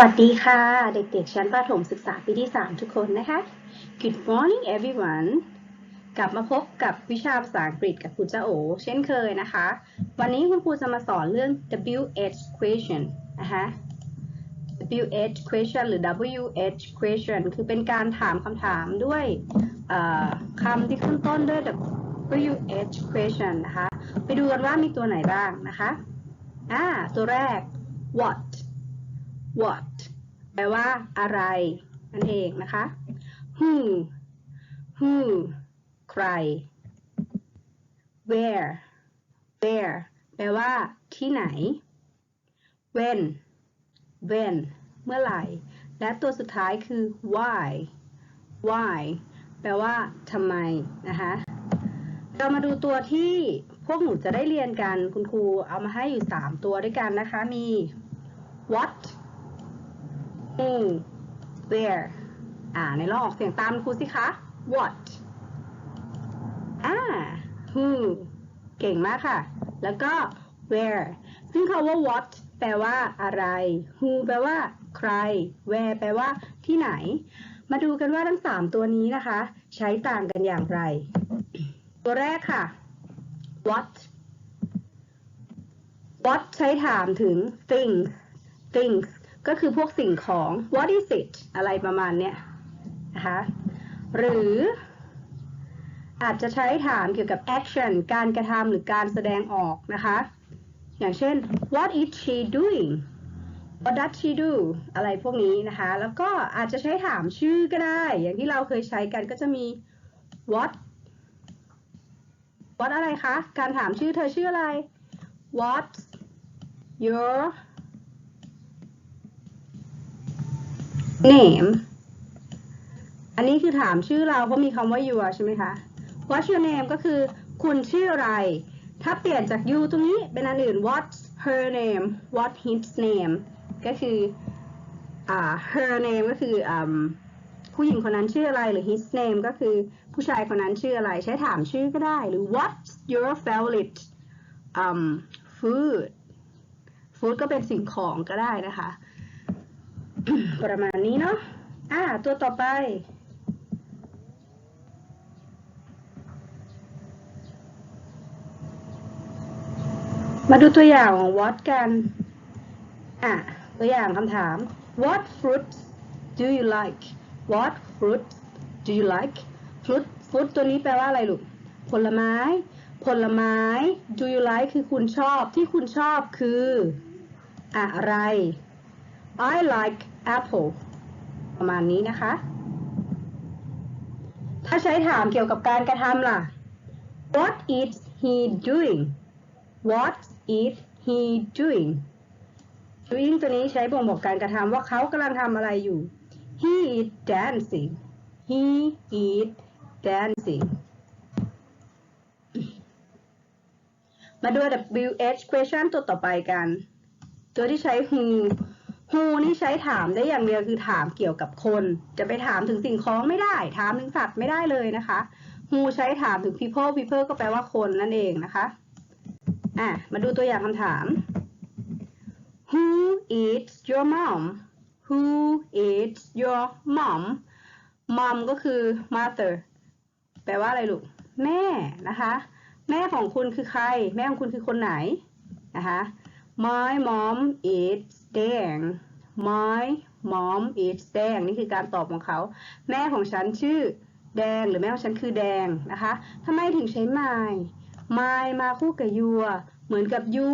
วัสดีค่ะ เด็กๆ ชั้นประถมศึกษาปีที่ 3 ทุกคนนะคะ Good morning everyone กลับมาพบกับวิชาภาษาอังกฤษกับคุณเจ้าโอ เช่นเคยนะคะ วันนี้คุณครูจะมาสอนเรื่อง WH question นะคะ WH question หรือ WH question คือเป็นการถามคำถามด้วยคำที่ขึ้นต้นด้วย WH question นะคะ ไปดูกันว่ามีตัวไหนบ้างนะคะอ่าตัวแรก what what แปลว่าอะไร นั่นเองนะคะ who who ใคร where where แปลว่า ที่ไหน when when เมื่อไหร่ และตัวสุดท้ายคือ why why แปลว่าทำไมนะคะ เรามาดูตัวที่พวกหนูจะได้เรียนกัน คุณครูเอามาให้อยู่ 3 ตัวด้วยกันนะคะ มี what who where อ่าในลองออกเสียงตามครูสิคะ what อ่า who เก่งมากค่ะ แล้วก็ where ซึ่งคาว่า what แปลว่าอะไร who แปลว่าใคร where แปลว่าที่ไหน มาดูกันว่าทั้ง 3 ตัวนี้นะคะ ใช้ต่างกันอย่างไร ตัวแรกค่ะ what what ใช้ถามถึง things things ก็คือพวกสิ่งของ what is it อะไรประมาณเนี้ยนะคะหรืออาจจะใช้ถามเกี่ยวกับ action การกระทำหรือการแสดงออกนะคะ อย่างเช่น what is she doing what does she do อะไรพวกนี้นะคะ แล้วก็อาจจะใช้ถามชื่อก็ได้ อย่างที่เราเคยใช้กันก็จะมี what what อะไรคะ การถามชื่อเธอชื่ออะไร what's your name อันนี้คือถามชื่อเราเพราะมีคำว่า your ใช่ไหมคะ what's your name ก็คือคุณชื่ออะไร ถ้าเปลี่ยนจาก you ตรงนี้เป็นอันอื่น what's her name what his name ก็คืออ่า her name ก็คืออผู้หญิงคนนั้นชื่ออะไรหรือ his name ก็คือผู้ชายคนนั้นชื่ออะไร ใช้ถามชื่อก็ได้หรือ what's your favorite um, food food ก็เป็นสิ่งของก็ได้นะคะ ประมาณนี้เนาะอ่า ตัวต่อไป มาดูตัวอย่างของ what กัน อะ ตัวอย่างคำถาม what fruit do you like what fruit do you like fruit fruit ตัวนี้แปลว่าอะไรลูก ผลไม้ ผลไม้ do you like คือคุณชอบ ที่คุณชอบคือ อะไร I like apple ประมาณนี้นะคะ ถ้าใช้ถามเกี่ยวกับการกระทำล่ะ What is he doing What is he doing doing ตัวนี้ใช้บ่งบอกการกระทำว่าเขากำลังทำอะไรอยู่ He is dancing He is dancing มาดู WH question ตัวต่อไปกัน ตัวที่ใช้ who who นี่ใช้ถามได้อย่างเดียวคือถามเกี่ยวกับคน จะไปถามถึงสิ่งของไม่ได้ ถามถึงสัตว์ไม่ได้เลยนะคะ who ใช้ถามถึง people people ก็แปลว่าคนนั่นเองนะคะอะมาดูตัวอย่างคำถาม Who is your mom Who is your mom mom ก็คือ mother แปลว่าอะไรลูก แม่นะคะ แม่ของคุณคือใคร แม่ของคุณคือคนไหนนะคะ My mom is แดง My mom is แดงนี่คือการตอบของเขา แม่ของฉันชื่อแดงหรือแม่ของฉันคือแดงนะคะทำไมถึงใช้ my my มาคู่กับ your เหมือนกับ you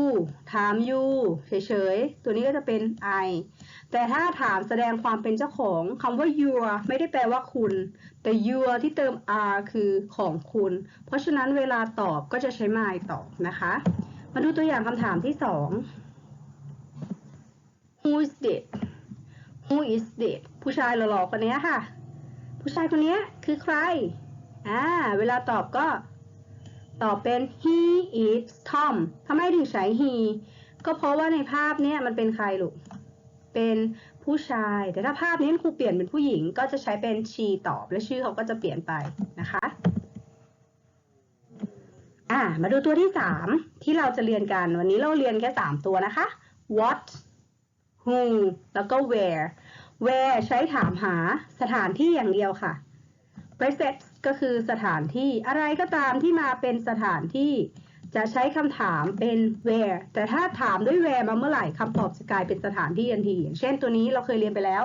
ถาม you เฉยๆ ตัวนี้ก็จะเป็น I แต่ถ้าถามแสดงความเป็นเจ้าของคำว่า your ไม่ได้แปลว่าคุณ แต่ your ที่เติม r คือของคุณ เพราะฉะนั้นเวลาตอบก็จะใช้ my ตอบนะคะ มาดูตัวอย่างคำถามที่สอง Who is it Who is it ผู้ชายหล่อๆคนนี้ค่ะ ผู้ชายคนนี้คือใคร อ่า เวลาตอบก็ ตอบเป็น he is Tom ทำไมถึงใช้ he ก็เพราะว่าในภาพเนี้ยมันเป็นใครลูก เป็นผู้ชาย แต่ถ้าภาพนี้ครูเปลี่ยนเป็นผู้หญิง ก็จะใช้เป็น she ตอบ และชื่อเขาก็จะเปลี่ยนไปนะคะ อ่ามาดูตัวที่สามที่เราจะเรียนกันวันนี้เราเรียนแค่สามตัวนะคะ what who แล้วก็ where where ใช้ถามหาสถานที่อย่างเดียวค่ะ places ก็คือสถานที่อะไรก็ตามที่มาเป็นสถานที่ จะใช้คำถามเป็น where แต่ถ้าถามด้วย where มาเมื่อไหร่คำตอบจะกลายเป็นสถานที่ทันทีอย่างเช่นตัวนี้เราเคยเรียนไปแล้ว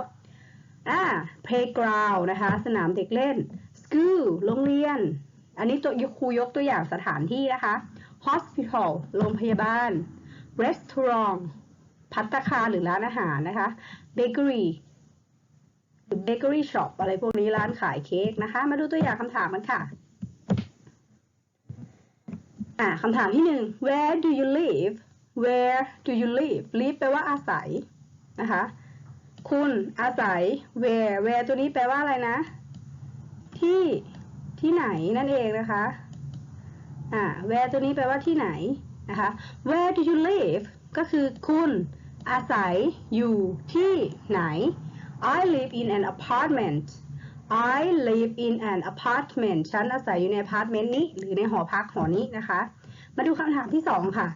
อ่า playground นะคะ สนามเด็กเล่น school โรงเรียน อันนี้ตัวครูยกตัวอย่างสถานที่นะคะ hospital โรงพยาบาล restaurant พัตคาหรือร้านอาหารนะคะ bakery หรือ bakery shop อะไรพวกนี้ร้านขายเค้กนะคะ มาดูตัวอย่างคำถามกันค่ะอ่าคำถามที่หนึ่ง where do you live where do you live live แปลว่าอาศัยนะคะ คุณอาศัย where where ตัวนี้แปลว่าอะไรนะ ที่ ที่ไหนนั่นเองนะคะอ่า where ตัวนี้แปลว่าที่ไหนนะคะ where do you live ก็คือคุณอาศัยอยู่ที่ไหน I live in an apartment I live in an apartment ฉันอาศัยอยู่ในอพาร์ตเมนต์นี้ หรือในหอพักหอนี้นะคะ มาดูคำถามที่สองค่ะ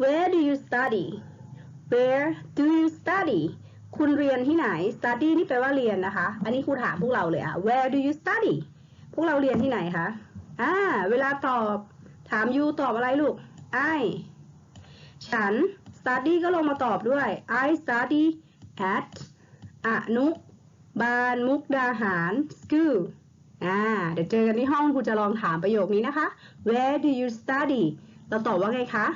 Where do you study Where do you study คุณเรียนที่ไหน study นี่แปลว่าเรียนนะคะ อันนี้ครูถามพวกเราเลยอะ Where do you study พวกเราเรียนที่ไหนคะอ่าเวลาตอบถามยูตอบอะไรลูก I ฉัน study ก็ลงมาตอบด้วย I study at อนุบาลมุกดาหาร school อ่า เดี๋ยวเจอกันที่ห้องครูจะลองถามประโยคนี้นะคะ Where do you study เราตอบว่าไงคะ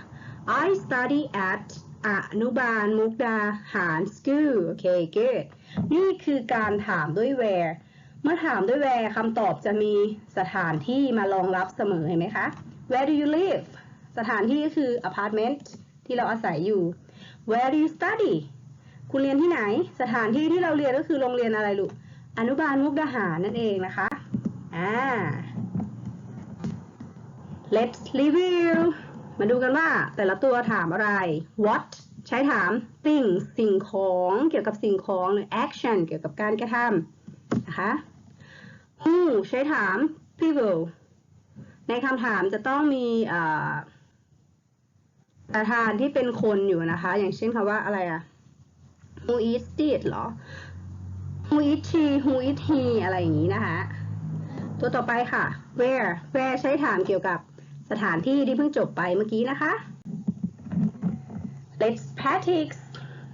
I study at อนุบาลมุกดาหาร school โอเค good นี่คือการถามด้วย where เมื่อถามด้วย where คำตอบจะมีสถานที่มารองรับเสมอเห็นไหมคะ Where do you live สถานที่ก็คือ apartment ที่เราอาศัยอยู่ Where do you study คุณเรียนที่ไหน สถานที่ที่เราเรียนก็คือโรงเรียนอะไรลูก อนุบาลมุกดาหารนั่นเองนะคะอ่า let's review มาดูกันว่าแต่ละตัวถามอะไร what ใช้ถาม thing สิ่งของเกี่ยวกับสิ่งของหรือ action เกี่ยวกับการกระทำนะคะ who ใช้ถาม people ในคำถามจะต้องมีประธานที่เป็นคนอยู่นะคะ อย่างเช่นคำว่าอะไรอะ who is it เหรอ who is she who is he อะไรอย่างนี้นะคะ ตัวต่อไปค่ะ where where ใช้ถามเกี่ยวกับ สถานที่ที่เพิ่งจบไปเมื่อกี้นะคะ let's practice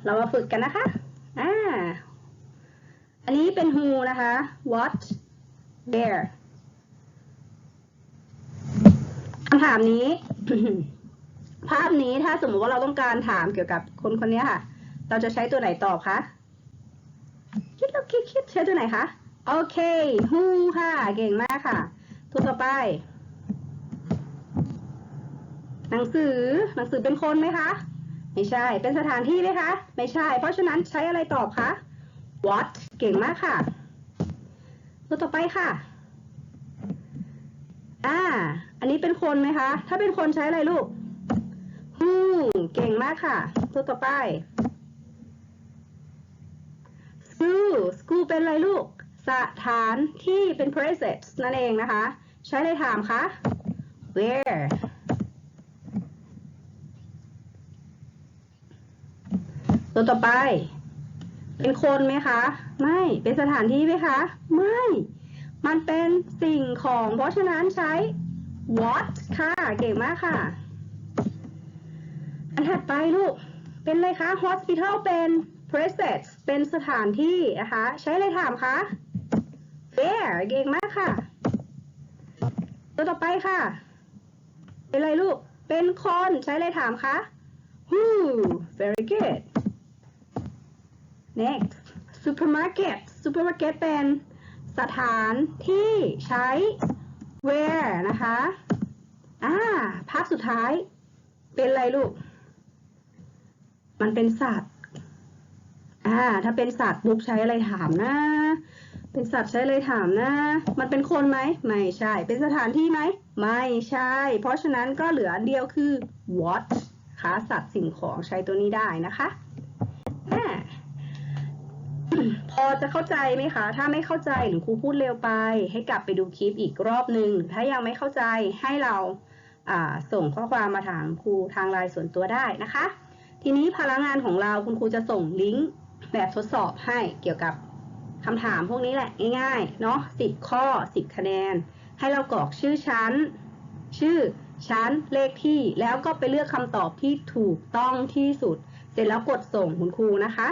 เรามาฝึกกันนะคะอ่าอันนี้เป็น who นะคะ what where คำถามนี้ ภาพนี้ถ้าสมมติว่าเราต้องการถามเกี่ยวกับคนคนนี้ค่ะ เราจะใช้ตัวไหนตอบคะ คิดแล้วคิดคิดใช้ตัวไหนคะ โอเค who ค่ะ เก่งมากค่ะ ตัวต่อไป หนังสือ หนังสือเป็นคนไหมคะ ไม่ใช่ เป็นสถานที่ไหมคะ ไม่ใช่ เพราะฉะนั้นใช้อะไรตอบคะ what เก่งมากค่ะ ตัวต่อไปค่ะ อ่า อันนี้เป็นคนไหมคะ ถ้าเป็นคนใช้อะไรลูก who เก่งมากค่ะ ตัวต่อไป school school เป็นอะไรลูก สถานที่เป็น places นั่นเองนะคะ ใช้อะไรถามคะ where ตัวต่อไป เป็นคนไหมคะ ไม่ เป็นสถานที่ไหมคะ ไม่ มันเป็นสิ่งของ เพราะฉะนั้นใช้ what ค่ะ เก่งมากค่ะ อันถัดไปลูก เป็นอะไรคะ hospital เป็น places เป็นสถานที่นะคะ ใช้อะไรถามคะ where เก่งมากค่ะ ตัวต่อไปค่ะ เป็นอะไรลูก เป็นคน ใช้อะไรถามคะ who very good next supermarket supermarket เป็นสถานที่ใช้ where นะคะ อ่า ภาพสุดท้าย เป็นอะไรลูก มันเป็นสัตว์ อ่า ถ้าเป็นสัตว์บุ๊กใช้อะไรถามนะ เป็นสัตว์ใช้อะไรถามนะ มันเป็นคนไหม ไม่ใช่ เป็นสถานที่ไหม ไม่ใช่ เพราะฉะนั้นก็เหลือเดียวคือ what ค่ะ สัตว์สิ่งของใช้ตัวนี้ได้นะคะ พอจะเข้าใจไหมคะ ถ้าไม่เข้าใจหรือครูพูดเร็วไป ให้กลับไปดูคลิปอีกรอบหนึ่งถ้ายังไม่เข้าใจให้เราส่งข้อความมาถามครูทางไลน์ส่วนตัวได้นะคะ ทีนี้พลังงานของเราคุณครูจะส่งลิงก์แบบทดสอบให้เกี่ยวกับคำถามพวกนี้แหละง่ายๆเนาะ10 ข้อ 10 คะแนน ให้เรากรอกชื่อชั้น ชื่อชั้นเลขที่แล้วก็ไปเลือกคำตอบที่ถูกต้องที่สุด เสร็จแล้วกดส่งคุณครูนะคะ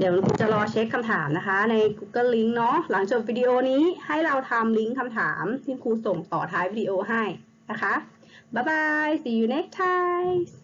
เดี๋ยวคุณครูจะรอเช็คคำถามนะคะ ใน Google Link เนาะหลังจบวิดีโอนี้ให้เราทำลิงก์คำถามที่ครูส่งต่อท้ายวิดีโอให้นะคะ บ๊ายบาย see you next time